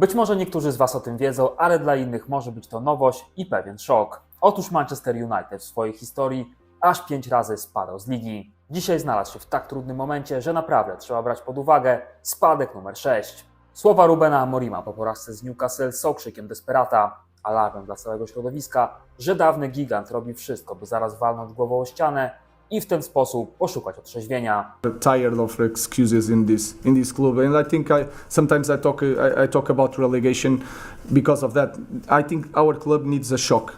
Być może niektórzy z Was o tym wiedzą, ale dla innych może być to nowość i pewien szok. Otóż Manchester United w swojej historii aż pięć razy spadał z ligi. Dzisiaj znalazł się w tak trudnym momencie, że naprawdę trzeba brać pod uwagę spadek numer 6. Słowa Rubena Amorima po porażce z Newcastle są krzykiem desperata, alarmem dla całego środowiska, że dawny gigant robi wszystko, by zaraz walnąć głową o ścianę i w ten sposób poszukać otrzeźwienia. tired of excuses in this in this club and i think i sometimes i talk I, I talk about relegation because of that i think our club needs a shock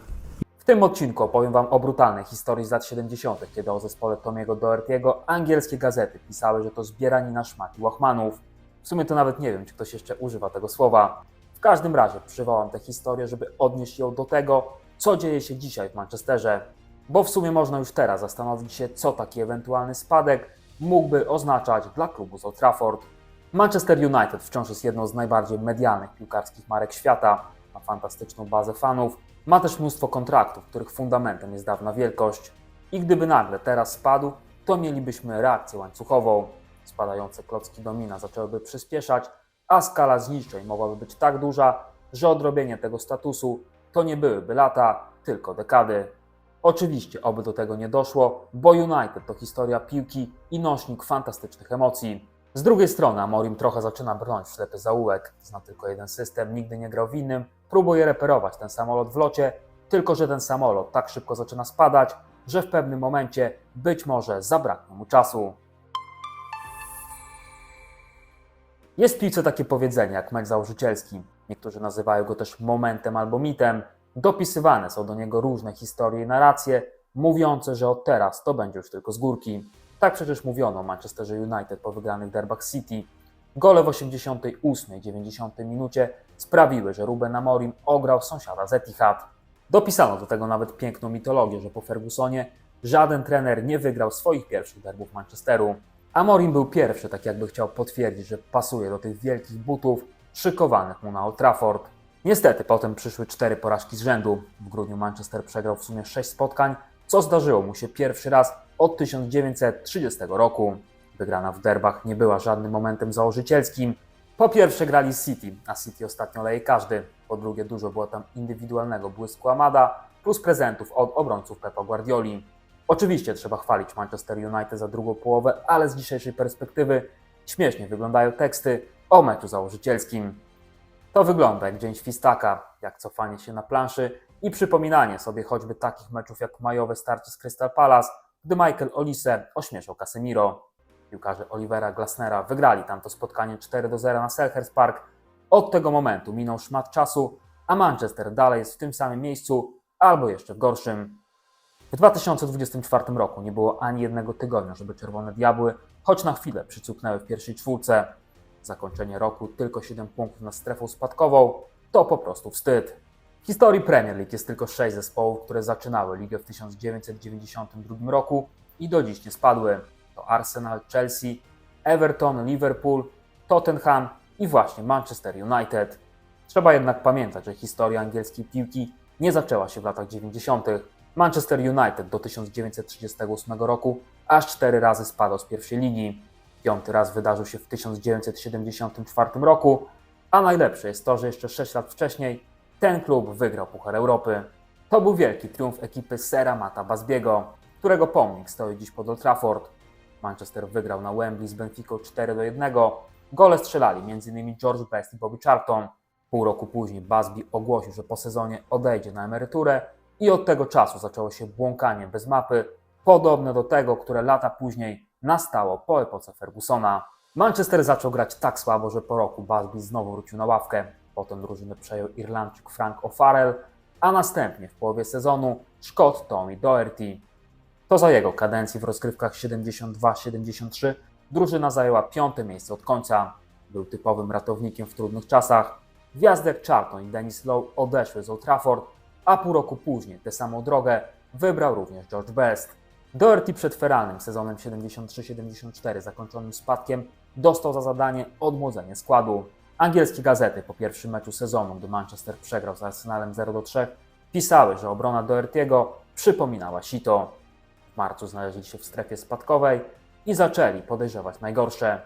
W tym odcinku opowiem Wam o brutalnej historii z lat 70., kiedy o zespole Tomiego Doherty'ego angielskie gazety pisały, że to zbieranina szmat i łachmanów. W sumie to nawet nie wiem, czy ktoś jeszcze używa tego słowa. W każdym razie przywołam tę historię, żeby odnieść ją do tego, co dzieje się dzisiaj w Manchesterze. Bo w sumie można już teraz zastanowić się, co taki ewentualny spadek mógłby oznaczać dla klubu z Old Trafford. Manchester United wciąż jest jedną z najbardziej medialnych piłkarskich marek świata. Ma fantastyczną bazę fanów, ma też mnóstwo kontraktów, których fundamentem jest dawna wielkość. I gdyby nagle teraz spadł, to mielibyśmy reakcję łańcuchową. Spadające klocki domina zaczęłyby przyspieszać, a skala zniszczeń mogłaby być tak duża, że odrobienie tego statusu to nie byłyby lata, tylko dekady. Oczywiście, oby do tego nie doszło, bo United to historia piłki i nośnik fantastycznych emocji. Z drugiej strony Amorim trochę zaczyna brnąć w ślepy zaułek. Zna tylko jeden system, nigdy nie grał w innym. Próbuje reperować ten samolot w locie, tylko że ten samolot tak szybko zaczyna spadać, że w pewnym momencie być może zabraknie mu czasu. Jest w piłce takie powiedzenie jak mecz założycielski. Niektórzy nazywają go też momentem albo mitem. Dopisywane są do niego różne historie i narracje, mówiące, że od teraz to będzie już tylko z górki. Tak przecież mówiono o Manchesterze United po wygranych derbach City. Gole w 88 i 90 minucie sprawiły, że Ruben Amorim ograł sąsiada z Etihad. Dopisano do tego nawet piękną mitologię, że po Fergusonie żaden trener nie wygrał swoich pierwszych derbów Manchesteru. Amorim był pierwszy, tak jakby chciał potwierdzić, że pasuje do tych wielkich butów szykowanych mu na Old Trafford. Niestety potem przyszły cztery porażki z rzędu. W grudniu Manchester przegrał w sumie sześć spotkań, co zdarzyło mu się pierwszy raz od 1930 roku. Wygrana w derbach nie była żadnym momentem założycielskim. Po pierwsze grali City, a City ostatnio leje każdy. Po drugie dużo było tam indywidualnego błysku Amada, plus prezentów od obrońców Pepa Guardioli. Oczywiście trzeba chwalić Manchester United za drugą połowę, ale z dzisiejszej perspektywy śmiesznie wyglądają teksty o meczu założycielskim. To wygląda jak dzień świstaka, jak cofanie się na planszy i przypominanie sobie choćby takich meczów jak majowe starcie z Crystal Palace, gdy Michael Olise ośmieszał Casemiro. Piłkarze Olivera Glasnera wygrali tamto spotkanie 4 do 0 na Selhurst Park. Od tego momentu minął szmat czasu, a Manchester dalej jest w tym samym miejscu, albo jeszcze w gorszym. W 2024 roku nie było ani jednego tygodnia, żeby Czerwone Diabły choć na chwilę przycupnęły w pierwszej czwórce. Zakończenie roku tylko 7 punktów nad strefą spadkową to po prostu wstyd. W historii Premier League jest tylko 6 zespołów, które zaczynały ligę w 1992 roku i do dziś nie spadły. To Arsenal, Chelsea, Everton, Liverpool, Tottenham i właśnie Manchester United. Trzeba jednak pamiętać, że historia angielskiej piłki nie zaczęła się w latach 90. Manchester United do 1938 roku aż cztery razy spadał z pierwszej ligi. Piąty raz wydarzył się w 1974 roku, a najlepsze jest to, że jeszcze 6 lat wcześniej ten klub wygrał Puchar Europy. To był wielki triumf ekipy Sera Mata Basbiego, którego pomnik stoi dziś pod Old Trafford. Manchester wygrał na Wembley z Benficą 4 do 1. Gole strzelali m.in. George Best i Bobby Charlton. Pół roku później Basby ogłosił, że po sezonie odejdzie na emeryturę i od tego czasu zaczęło się błąkanie bez mapy, podobne do tego, które lata później nastało po epoce Fergusona. Manchester zaczął grać tak słabo, że po roku Busby znowu wrócił na ławkę. Potem drużynę przejął Irlandczyk Frank O'Farrell, a następnie w połowie sezonu Szkot Tommy Doherty. To za jego kadencji w rozgrywkach 72-73 drużyna zajęła piąte miejsce od końca. Był typowym ratownikiem w trudnych czasach. Gwiazdy jak Charlton i Dennis Lowe odeszły z Old Trafford, a pół roku później tę samą drogę wybrał również George Best. Doherty przed feralnym sezonem 73-74 zakończonym spadkiem dostał za zadanie odmłodzenie składu. Angielskie gazety po pierwszym meczu sezonu, gdy Manchester przegrał z Arsenalem 0-3, pisały, że obrona Doherty'ego przypominała sito. W marcu znaleźli się w strefie spadkowej i zaczęli podejrzewać najgorsze.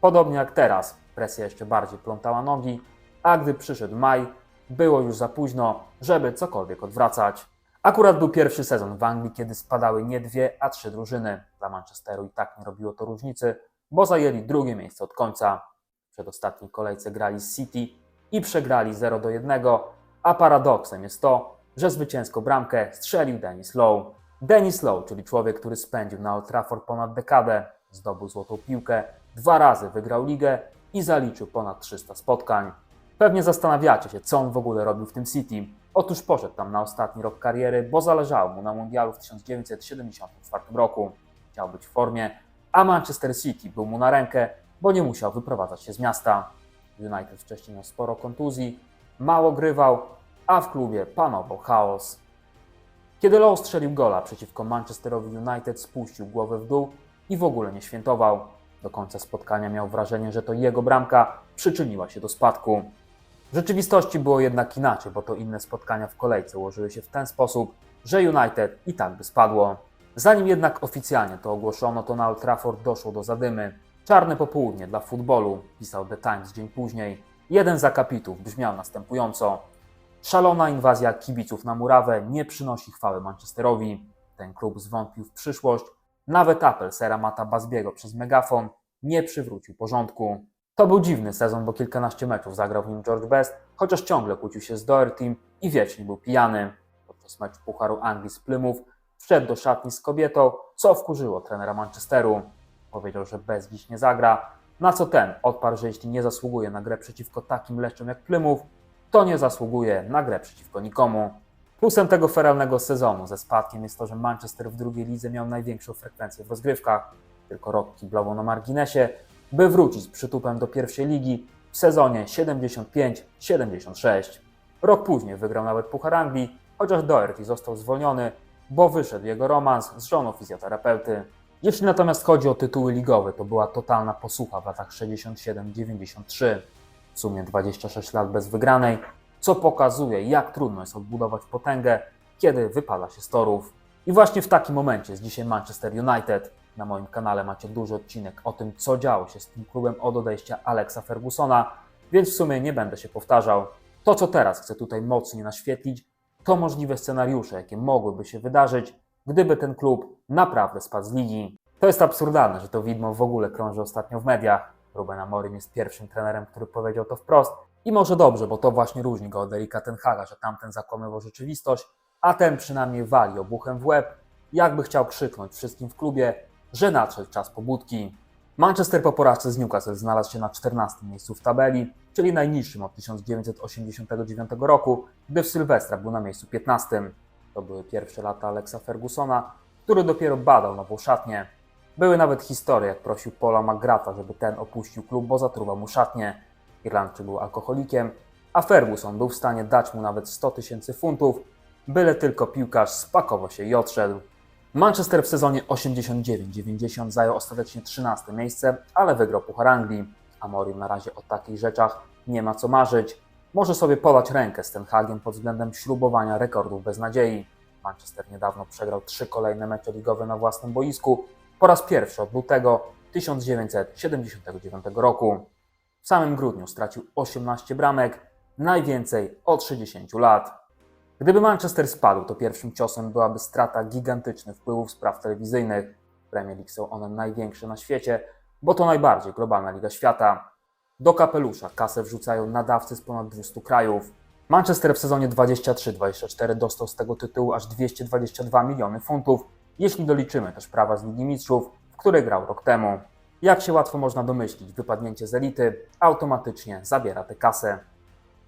Podobnie jak teraz, presja jeszcze bardziej plątała nogi, a gdy przyszedł maj, było już za późno, żeby cokolwiek odwracać. Akurat był pierwszy sezon w Anglii, kiedy spadały nie dwie, a trzy drużyny. Dla Manchesteru i tak nie robiło to różnicy, bo zajęli drugie miejsce od końca. W przedostatniej kolejce grali z City i przegrali 0 do 1, a paradoksem jest to, że zwycięską bramkę strzelił Dennis Lowe. Dennis Lowe, czyli człowiek, który spędził na Old Trafford ponad dekadę, zdobył złotą piłkę, dwa razy wygrał ligę i zaliczył ponad 300 spotkań. Pewnie zastanawiacie się, co on w ogóle robił w tym City. Otóż poszedł tam na ostatni rok kariery, bo zależało mu na mundialu w 1974 roku. Chciał być w formie, a Manchester City był mu na rękę, bo nie musiał wyprowadzać się z miasta. United wcześniej miał sporo kontuzji, mało grywał, a w klubie panował chaos. Kiedy Lowe strzelił gola przeciwko Manchesterowi United, spuścił głowę w dół i w ogóle nie świętował. Do końca spotkania miał wrażenie, że to jego bramka przyczyniła się do spadku. W rzeczywistości było jednak inaczej, bo to inne spotkania w kolejce ułożyły się w ten sposób, że United i tak by spadło. Zanim jednak oficjalnie to ogłoszono, to na Old Trafford doszło do zadymy. Czarne popołudnie dla futbolu, pisał The Times dzień później. Jeden z akapitów brzmiał następująco. Szalona inwazja kibiców na murawę nie przynosi chwały Manchesterowi. Ten klub zwątpił w przyszłość. Nawet apel sera Mata Bazbiego przez megafon nie przywrócił porządku. To był dziwny sezon, bo kilkanaście meczów zagrał w nim George Best, chociaż ciągle kłócił się z Dohertym i wiecznie był pijany. Podczas meczu Pucharu Anglii z Plymouth wszedł do szatni z kobietą, co wkurzyło trenera Manchesteru. Powiedział, że Best dziś nie zagra, na co ten odparł, że jeśli nie zasługuje na grę przeciwko takim leszczom jak Plymouth, to nie zasługuje na grę przeciwko nikomu. Plusem tego feralnego sezonu ze spadkiem jest to, że Manchester w drugiej lidze miał największą frekwencję w rozgrywkach. Tylko rok kiblował na marginesie, by wrócić z przytupem do pierwszej ligi w sezonie 75-76. Rok później wygrał nawet Puchar Anglii, chociaż Doherty został zwolniony, bo wyszedł jego romans z żoną fizjoterapeuty. Jeśli natomiast chodzi o tytuły ligowe, to była totalna posłucha w latach 67-93. W sumie 26 lat bez wygranej, co pokazuje, jak trudno jest odbudować potęgę, kiedy wypala się z torów. I właśnie w takim momencie jest dzisiaj Manchester United. Na moim kanale macie duży odcinek o tym, co działo się z tym klubem od odejścia Alexa Fergusona, więc w sumie nie będę się powtarzał. To, co teraz chcę tutaj mocniej naświetlić, to możliwe scenariusze, jakie mogłyby się wydarzyć, gdyby ten klub naprawdę spadł z ligi. To jest absurdalne, że to widmo w ogóle krąży ostatnio w mediach. Ruben Amorim jest pierwszym trenerem, który powiedział to wprost i może dobrze, bo to właśnie różni go od Erika Tenhaga, że tamten zakłamywał rzeczywistość, a ten przynajmniej wali obuchem w łeb, jakby chciał krzyknąć wszystkim w klubie, że nadszedł czas pobudki. Manchester po porażce z Newcastle znalazł się na 14 miejscu w tabeli, czyli najniższym od 1989 roku, gdy w Sylwestra był na miejscu 15. To były pierwsze lata Alexa Fergusona, który dopiero badał nową szatnię. Były nawet historie, jak prosił Paula McGrata, żeby ten opuścił klub, bo zatruwał mu szatnię. Irlandczyk był alkoholikiem, a Ferguson był w stanie dać mu nawet 100 tysięcy funtów, byle tylko piłkarz spakował się i odszedł. Manchester w sezonie 89-90 zajął ostatecznie 13 miejsce, ale wygrał Puchar Anglii. Amorim na razie o takich rzeczach nie ma co marzyć. Może sobie podać rękę z Ten Hagiem pod względem śrubowania rekordów bez nadziei. Manchester niedawno przegrał trzy kolejne mecze ligowe na własnym boisku, po raz pierwszy od lutego 1979 roku. W samym grudniu stracił 18 bramek, najwięcej od 60 lat. Gdyby Manchester spadł, to pierwszym ciosem byłaby strata gigantycznych wpływów z praw telewizyjnych. Premier League są one największe na świecie, bo to najbardziej globalna liga świata. Do kapelusza kasę wrzucają nadawcy z ponad 200 krajów. Manchester w sezonie 23-24 dostał z tego tytułu aż 222 miliony funtów, jeśli doliczymy też prawa z Ligi Mistrzów, w której grał rok temu. Jak się łatwo można domyślić, wypadnięcie z elity automatycznie zabiera tę kasę.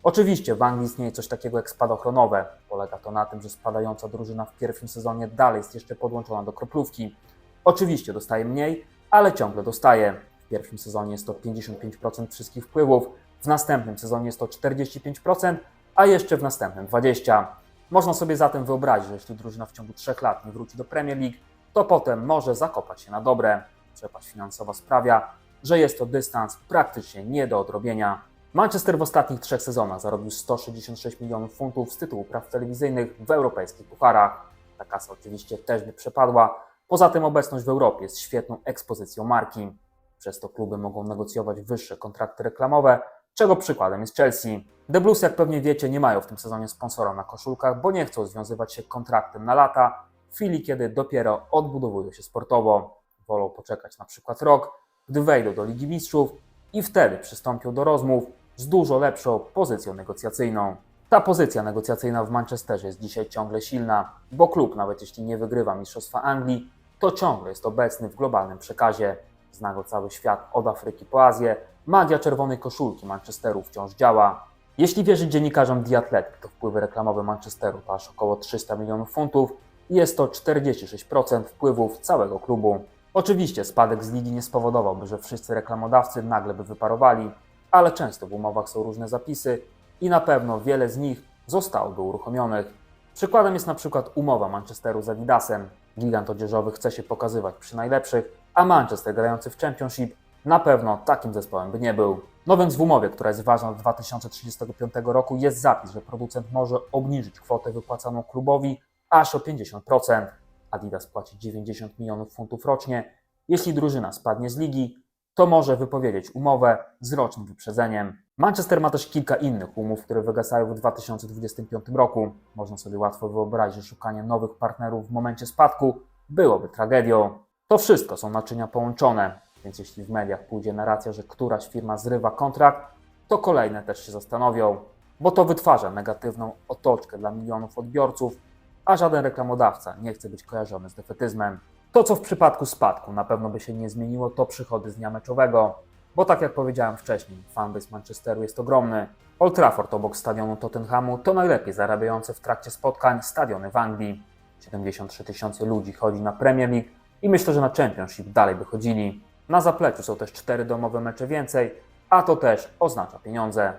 Oczywiście w Anglii istnieje coś takiego jak spadochronowe. Polega to na tym, że spadająca drużyna w pierwszym sezonie dalej jest jeszcze podłączona do kroplówki. Oczywiście dostaje mniej, ale ciągle dostaje. W pierwszym sezonie jest to 55% wszystkich wpływów, w następnym sezonie jest to 45%, a jeszcze w następnym 20%. Można sobie zatem wyobrazić, że jeśli drużyna w ciągu 3 lat nie wróci do Premier League, to potem może zakopać się na dobre. Przepaść finansowa sprawia, że jest to dystans praktycznie nie do odrobienia. Manchester w ostatnich trzech sezonach zarobił 166 milionów funtów z tytułu praw telewizyjnych w europejskich pucharach. Ta kasa oczywiście też by przepadła. Poza tym obecność w Europie jest świetną ekspozycją marki. Przez to kluby mogą negocjować wyższe kontrakty reklamowe, czego przykładem jest Chelsea. The Blues, jak pewnie wiecie, nie mają w tym sezonie sponsora na koszulkach, bo nie chcą związywać się kontraktem na lata, w chwili kiedy dopiero odbudowują się sportowo. Wolą poczekać na przykład rok, gdy wejdą do Ligi Mistrzów i wtedy przystąpią do rozmów z dużo lepszą pozycją negocjacyjną. Ta pozycja negocjacyjna w Manchesterze jest dzisiaj ciągle silna, bo klub, nawet jeśli nie wygrywa Mistrzostwa Anglii, to ciągle jest obecny w globalnym przekazie. Zna go cały świat od Afryki po Azję. Magia czerwonej koszulki Manchesteru wciąż działa. Jeśli wierzyć dziennikarzom The Athletic, to wpływy reklamowe Manchesteru to aż około 300 milionów funtów i jest to 46% wpływów całego klubu. Oczywiście spadek z ligi nie spowodowałby, że wszyscy reklamodawcy nagle by wyparowali, ale często w umowach są różne zapisy i na pewno wiele z nich zostałoby uruchomionych. Przykładem jest na przykład umowa Manchesteru z Adidasem. Gigant odzieżowy chce się pokazywać przy najlepszych, a Manchester grający w Championship na pewno takim zespołem by nie był. No więc w umowie, która jest ważna do 2035 roku, jest zapis, że producent może obniżyć kwotę wypłacaną klubowi aż o 50%. Adidas płaci 90 milionów funtów rocznie. Jeśli drużyna spadnie z ligi, to może wypowiedzieć umowę z rocznym wyprzedzeniem. Manchester ma też kilka innych umów, które wygasają w 2025 roku. Można sobie łatwo wyobrazić, że szukanie nowych partnerów w momencie spadku byłoby tragedią. To wszystko są naczynia połączone, więc jeśli w mediach pójdzie narracja, że któraś firma zrywa kontrakt, to kolejne też się zastanowią, bo to wytwarza negatywną otoczkę dla milionów odbiorców, a żaden reklamodawca nie chce być kojarzony z defetyzmem. To, co w przypadku spadku na pewno by się nie zmieniło, to przychody z dnia meczowego, bo tak jak powiedziałem wcześniej, fanbase Manchesteru jest ogromny. Old Trafford obok stadionu Tottenhamu to najlepiej zarabiające w trakcie spotkań stadiony w Anglii. 73 tysiące ludzi chodzi na Premier League i myślę, że na Championship dalej by chodzili. Na zapleczu są też cztery domowe mecze więcej, a to też oznacza pieniądze.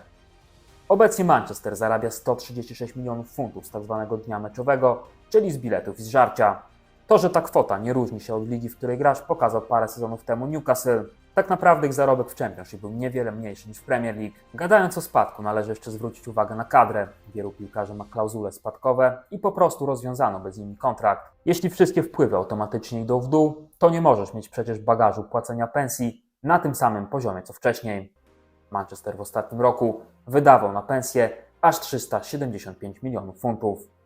Obecnie Manchester zarabia 136 milionów funtów z tzw. dnia meczowego, czyli z biletów i z żarcia. To, że ta kwota nie różni się od ligi, w której grasz, pokazał parę sezonów temu Newcastle. Tak naprawdę ich zarobek w Championship był niewiele mniejszy niż w Premier League. Gadając o spadku, należy jeszcze zwrócić uwagę na kadrę. Wielu piłkarzy ma klauzule spadkowe i po prostu rozwiązano bez nimi kontrakt. Jeśli wszystkie wpływy automatycznie idą w dół, to nie możesz mieć przecież bagażu płacenia pensji na tym samym poziomie co wcześniej. Manchester w ostatnim roku wydawał na pensję aż 375 milionów funtów.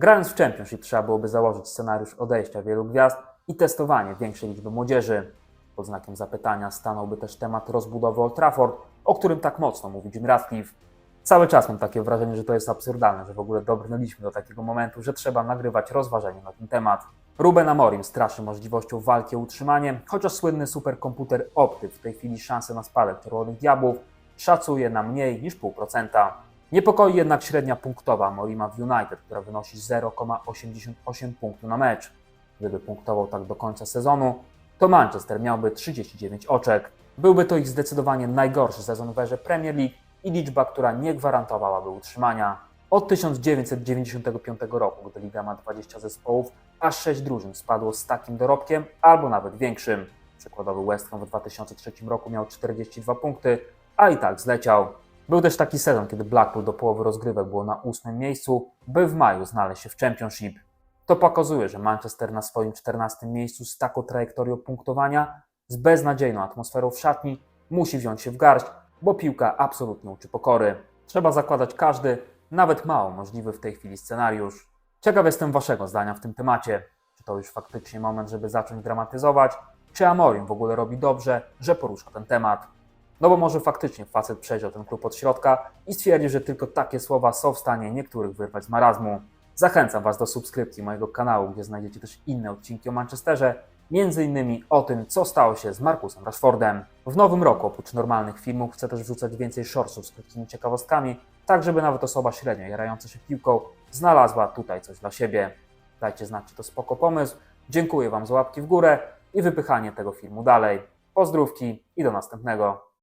Grając w Championship trzeba byłoby założyć scenariusz odejścia wielu gwiazd i testowanie większej liczby młodzieży. Pod znakiem zapytania stanąłby też temat rozbudowy Old Trafford, o którym tak mocno mówi Jim Ratcliffe. Cały czas mam takie wrażenie, że to jest absurdalne, że w ogóle dobrnęliśmy do takiego momentu, że trzeba nagrywać rozważenie na ten temat. Ruben Amorim straszy możliwością walki o utrzymanie, chociaż słynny superkomputer Opty w tej chwili szanse na spadek Czerwonych Diabłów szacuje na mniej niż 0,5%. Niepokoi jednak średnia punktowa Morima w United, która wynosi 0,88 punktu na mecz. Gdyby punktował tak do końca sezonu, to Manchester miałby 39 oczek. Byłby to ich zdecydowanie najgorszy sezon w erze Premier League i liczba, która nie gwarantowałaby utrzymania. Od 1995 roku, gdy liga ma 20 zespołów, aż 6 drużyn spadło z takim dorobkiem albo nawet większym. Przykładowy West Ham w 2003 roku miał 42 punkty, a i tak zleciał. Był też taki sezon, kiedy Blackpool do połowy rozgrywek było na ósmym miejscu, by w maju znaleźć się w Championship. To pokazuje, że Manchester na swoim 14 miejscu z taką trajektorią punktowania, z beznadziejną atmosferą w szatni, musi wziąć się w garść, bo piłka absolutnie uczy pokory. Trzeba zakładać każdy, nawet mało możliwy w tej chwili scenariusz. Ciekaw jestem Waszego zdania w tym temacie. Czy to już faktycznie moment, żeby zacząć dramatyzować? Czy Amorim w ogóle robi dobrze, że porusza ten temat? No bo może faktycznie facet przejrzał ten klub od środka i stwierdził, że tylko takie słowa są w stanie niektórych wyrwać z marazmu. Zachęcam Was do subskrypcji mojego kanału, gdzie znajdziecie też inne odcinki o Manchesterze, innymi o tym, co stało się z Markusem Rashfordem. W nowym roku, oprócz normalnych filmów, chcę też wrzucać więcej shortsów z krótkimi ciekawostkami, tak żeby nawet osoba średnio jarająca się piłką znalazła tutaj coś dla siebie. Dajcie znać, czy to spoko pomysł. Dziękuję Wam za łapki w górę i wypychanie tego filmu dalej. Pozdrówki i do następnego.